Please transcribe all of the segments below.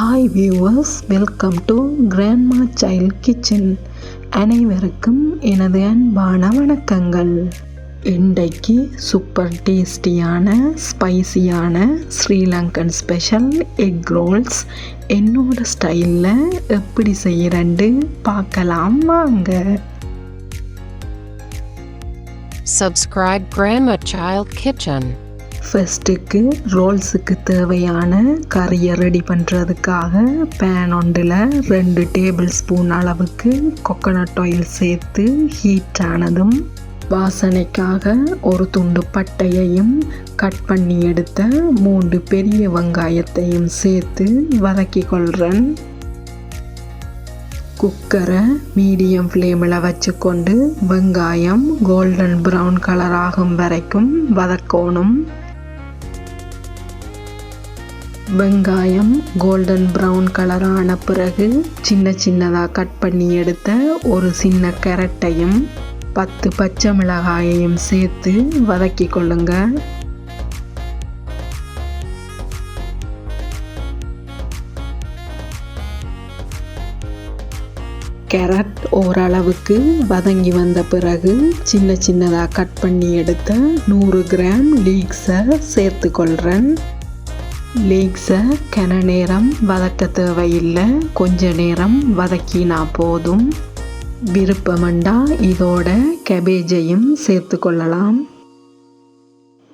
Hi viewers welcome to grandma child kitchen அனைவருக்கும் எனது அன்பான வணக்கங்கள். இன்றைக்கு சூப்பர் டேஸ்டியான ஸ்பைசியான ஸ்ரீலங்கன் ஸ்பெஷல் எக் ரோல்ஸ் என்னோட ஸ்டைலில் எப்படி செய்கிறேன்னு பார்க்கலாம் வாங்க. Subscribe Grandma Child Kitchen. ஃபஸ்ட்டுக்கு ரோல்ஸுக்கு தேவையான கறியை ரெடி பண்ணுறதுக்காக பேன் ஒன்றில் ரெண்டு டேபிள் ஸ்பூன் அளவுக்கு கொக்கனட் ஆயில் சேர்த்து ஹீட் ஆனதும் வாசனைக்காக ஒரு துண்டு பட்டையையும் கட் பண்ணி எடுத்த மூன்று பெரிய வெங்காயத்தையும் சேர்த்து வதக்கி கொள்கிறேன் குக்கரை மீடியம் ஃப்ளேமில் வச்சுக்கொண்டு வெங்காயம் கோல்டன் ப்ரௌன் கலர் ஆகும் வரைக்கும் வதக்கணும். வெங்காயம் கோல்டன் ப்ரௌன் கலர் ஆன பிறகு சின்ன சின்னதாக கட் பண்ணி எடுத்த ஒரு சின்ன கேரட்டையும் பத்து பச்சை மிளகாயையும் சேர்த்து வதக்கி கொள்ளுங்க. கேரட் ஓரளவுக்கு வதங்கி வந்த பிறகு சின்ன சின்னதாக கட் பண்ணி எடுத்த நூறு கிராம் லீக்ஸை சேர்த்து கொள்கிறேன் லீக்ஸை கன நேரம் வதக்க தேவையில்லை. கொஞ்ச நேரம் வதக்கினா போதும். விருப்பமண்டா இதோட கேபேஜையும் சேர்த்து கொள்ளலாம்.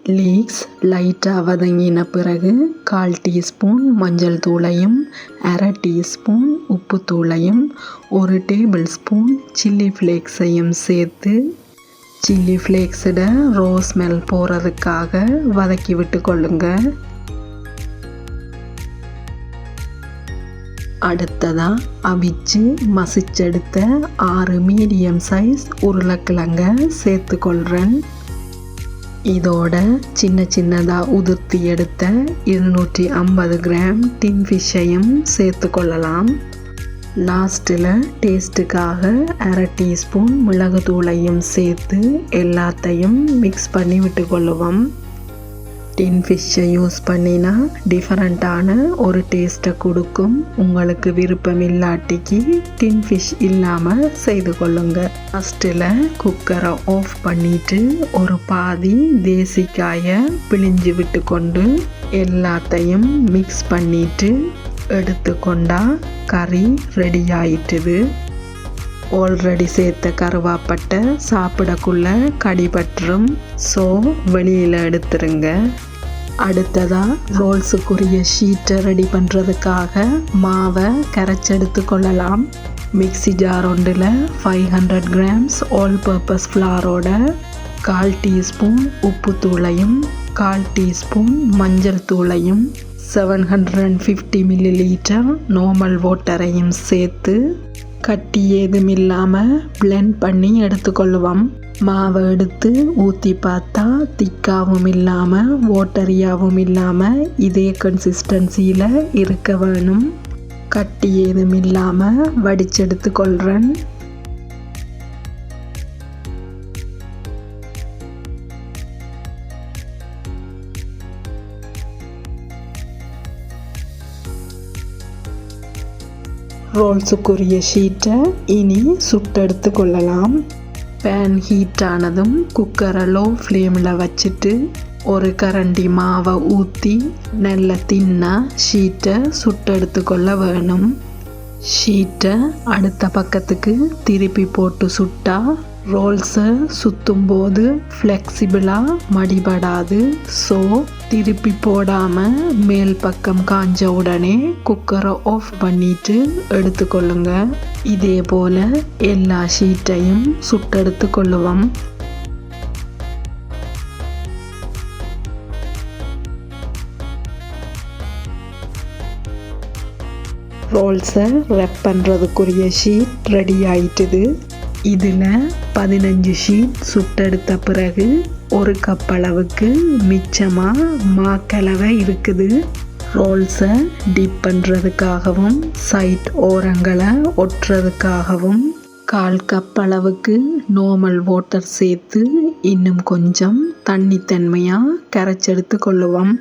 லீக்ஸ் லைட்டாக வதங்கின பிறகு கால் டீஸ்பூன் மஞ்சள் தூளையும் அரை டீஸ்பூன் உப்பு தூளையும் ஒரு டேபிள் ஸ்பூன் சில்லி ஃப்ளேக்ஸையும் சேர்த்து சில்லி ஃப்ளேக்ஸிட ரோஸ் ஸ்மெல் போகிறதுக்காக வதக்கி விட்டு கொள்ளுங்கள் அடுத்ததாக அவிச்சு மசிச்செடுத்த ஆறு மீடியம் சைஸ் உருளைக்கிழங்க சேர்த்துக்கொள்கிறேன் இதோட சின்ன சின்னதாக உதிர்த்தி எடுத்த இருநூற்றி ஐம்பது கிராம் டின் ஃபிஷ்ஷையும் சேர்த்து கொள்ளலாம் லாஸ்ட்டில் டேஸ்ட்டுக்காக அரை டீஸ்பூன் மிளகுத்தூளையும் சேர்த்து எல்லாத்தையும் மிக்ஸ் பண்ணி விட்டு கொள்ளுவோம் டின் ஃபிஷ்ஷை யூஸ் பண்ணினா டிஃப்ரெண்ட்டான ஒரு டேஸ்ட்டை கொடுக்கும். உங்களுக்கு விருப்பம் இல்லாட்டிக்கு டின் ஃபிஷ் இல்லாமல் செய்து கொள்ளுங்க. ஃபஸ்ட்டில் குக்கரை ஆஃப் பண்ணிட்டு ஒரு பாதி தேசிக்காயை பிழிஞ்சு விட்டு கொண்டு எல்லாத்தையும் மிக்ஸ் பண்ணிட்டு எடுத்துக்கொண்டா கறி ரெடி ஆயிட்டுது. ஆல்ரெடி சேர்த்த கருவாப்பட்டை சாப்பிடக்குள்ள கடிபற்றும் ஸோ வெளியில் எடுத்துருங்க. அடுத்ததாக ரோல்ஸுக்குரிய ஷீட்டை ரெடி பண்ணுறதுக்காக மாவை கரைச்செடுத்து கொள்ளலாம். மிக்சி ஜார் ஒன்றில் five hundred grams all purpose ஃப்ளாரோட கால் டீஸ்பூன் உப்பு தூளையும் கால் டீஸ்பூன் மஞ்சள் தூளையும் seven hundred and fifty millilitre normal வாட்டரையும் சேர்த்து கட்டி ஏதும் இல்லாமல் பிளெண்ட் பண்ணி எடுத்துக்கொள்ளுவோம். மாவை எடுத்து ஊற்றி பார்த்தா திக்காகவும் இல்லாமல் ஓட்டரியாகவும் இல்லாமல் இதே கன்சிஸ்டன்சியில் இருக்க வேணும். கட்டி ஏதும் இல்லாமல் வடிச்செடுத்து கொள்கிறேன் ரோல்ஸுக்குரிய ஷீட்டை இனி சுட்டெடுத்து கொள்ளலாம். பேன் ஹீட் ஆனதும் குக்கரை லோ ஃப்ளேமில் வச்சுட்டு ஒரு கரண்டி மாவை ஊற்றி நல்ல தின்னா ஷீட்டை சுட்டெடுத்து கொள்ள வேணும். ஷீட்டை அடுத்த பக்கத்துக்கு திருப்பி போட்டு சுட்டா ரோல்ஸை சுற்றும் போது ஃப்ளெக்சிபிளாக மடிபடாது. ஸோ திருப்பி போடாமல் மேல் பக்கம் காஞ்ச உடனே குக்கரை ஆஃப் பண்ணிட்டு எடுத்துக்கொள்ளுங்க. இதே போல் எல்லா ஷீட்டையும் சுட்டெடுத்து கொள்ளுவோம் ரோல்ஸை ரெப் பண்ணுறதுக்குரிய ஷீட் ரெடி ஆயிட்டுது. இதில் பதினஞ்சு ஷீட் சுட்டெடுத்த பிறகு ஒரு கப் அளவுக்கு மிச்சமாக மாக்கலவை இருக்குது. ரோல்ஸை டிப் பண்ணுறதுக்காகவும் சைட் ஓரங்களை ஒட்டுறதுக்காகவும் கால் கப் அளவுக்கு நார்மல் வாட்டர் சேர்த்து இன்னும் கொஞ்சம் தண்ணித்தன்மையாக கரைச்செடுத்து கொள்ளுவோம்.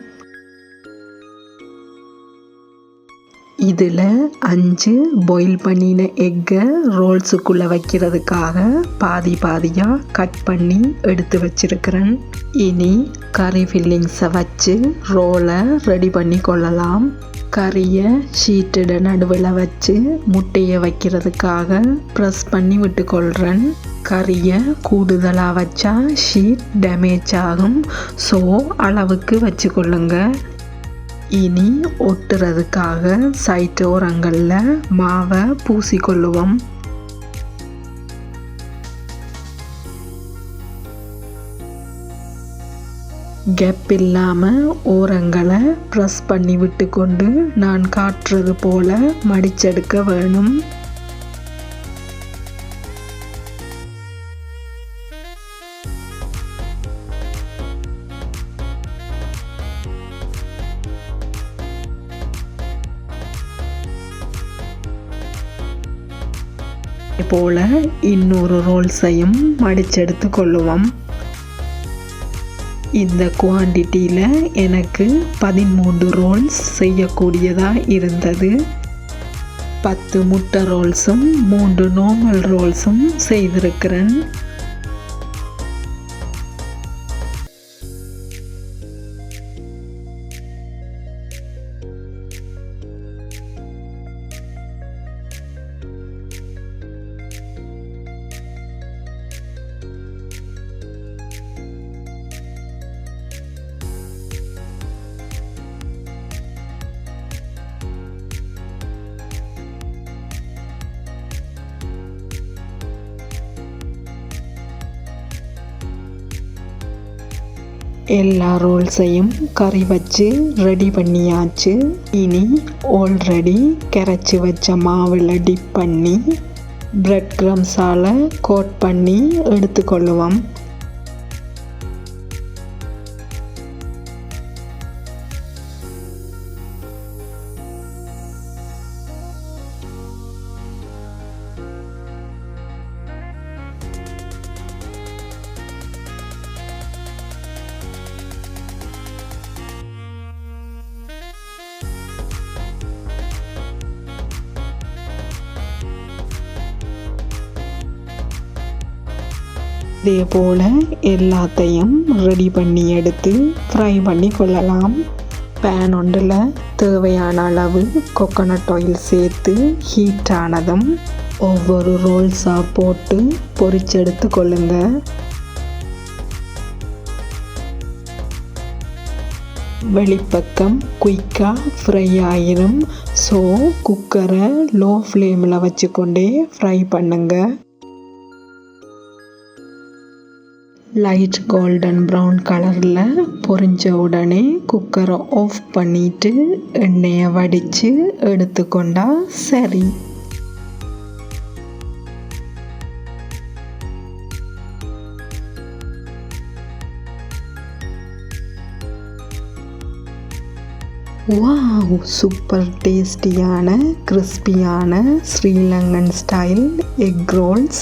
இதில் அஞ்சு பாயில் பண்ணின எக்கை ரோல்ஸுக்குள்ளே வைக்கிறதுக்காக பாதி பாதியாக கட் பண்ணி எடுத்து வச்சிருக்கிறேன். இனி கறி ஃபில்லிங்ஸை வச்சு ரோலை ரெடி பண்ணி கொள்ளலாம். கறியை ஷீட்டோட நடுவில் வச்சு முட்டையை வைக்கிறதுக்காக ப்ரெஸ் பண்ணி விட்டுக்கொள்கிறேன் கறியை கூடுதலாக வச்சா ஷீட் டேமேஜ் ஆகும். ஸோ அளவுக்கு வச்சுக்கொள்ளுங்க இனி ஒட்டுறதுக்காக சைட்டோரங்களில் மாவை பூசிக்கொள்ளுவோம். கேப் இல்லாமல் ஓரங்களை ப்ரெஸ் பண்ணி விட்டு கொண்டு நான் காட்டுறது போல மடிச்செடுக்க வேணும். போல இன்னொரு ரோல்ஸையும் மடிச்செடுத்து கொள்ளுவோம் இந்த குவான்டிட்டியில் எனக்கு பதிமூன்று ரோல்ஸ் செய்யக்கூடியதாக இருந்தது. பத்து முட்டை ரோல்ஸும் மூன்று நார்மல் ரோல்ஸும் செய்திருக்கிறேன். எல்லா ரோல்ஸையும் கறி வச்சு ரெடி பண்ணியாச்சு. இனி ஆல்ரெடி கரைச்சி வச்ச மாவில் டிப் பண்ணி பிரெட் க்ரம்ஸால் கோட் பண்ணி எடுத்துக்கொள்ளுவோம். இதே போல் எல்லாத்தையும் ரெடி பண்ணி எடுத்து ஃப்ரை பண்ணி கொள்ளலாம். பேன் ஒன்றில் தேவையான அளவு கொக்கனட் ஆயில் சேர்த்து ஹீட் ஆனதும் ஒவ்வொரு ரோல்ஸாக போட்டு பொறிச்செடுத்து கொள்ளுங்க. வெளிப்பக்கம் குயிக்காக ஃப்ரை ஆயிரும். ஸோ குக்கரை லோ ஃப்ளேமில் வச்சுக்கொண்டே ஃப்ரை பண்ணுங்கள் லைட் கோல்டன் ப்ரௌன் கலரில் பொரிஞ்ச உடனே குக்கரை ஆஃப் பண்ணிவிட்டு எண்ணெயை வடித்து எடுத்துக்கொண்டா சரி. வாவ் சூப்பர் டேஸ்டியான கிறிஸ்பியான ஸ்ரீலங்கன் ஸ்டைல் எக் ரோல்ஸ்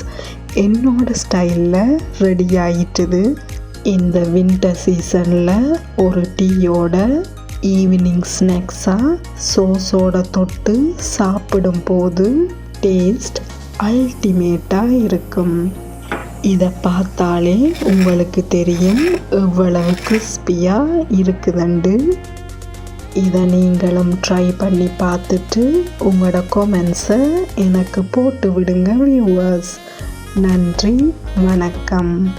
என்னோட ஸ்டைலில் ரெடி ஆயிட்டுது. இந்த வின்டர் சீசனில் ஒரு டீயோட ஈவினிங் ஸ்நாக்ஸாக சோஸோட தொட்டு சாப்பிடும் போது டேஸ்ட் அல்டிமேட்டாக இருக்கும். இதை பார்த்தாலே உங்களுக்கு தெரியும் எவ்வளவு கிறிஸ்பியாக இருக்குதுண்டு. இதை நீங்களும் ட்ரை பண்ணி பார்த்துட்டு உங்களோட கொமெண்ட்ஸை எனக்கு போட்டு விடுங்க வியூவர்ஸ் நன்றி வணக்கம்.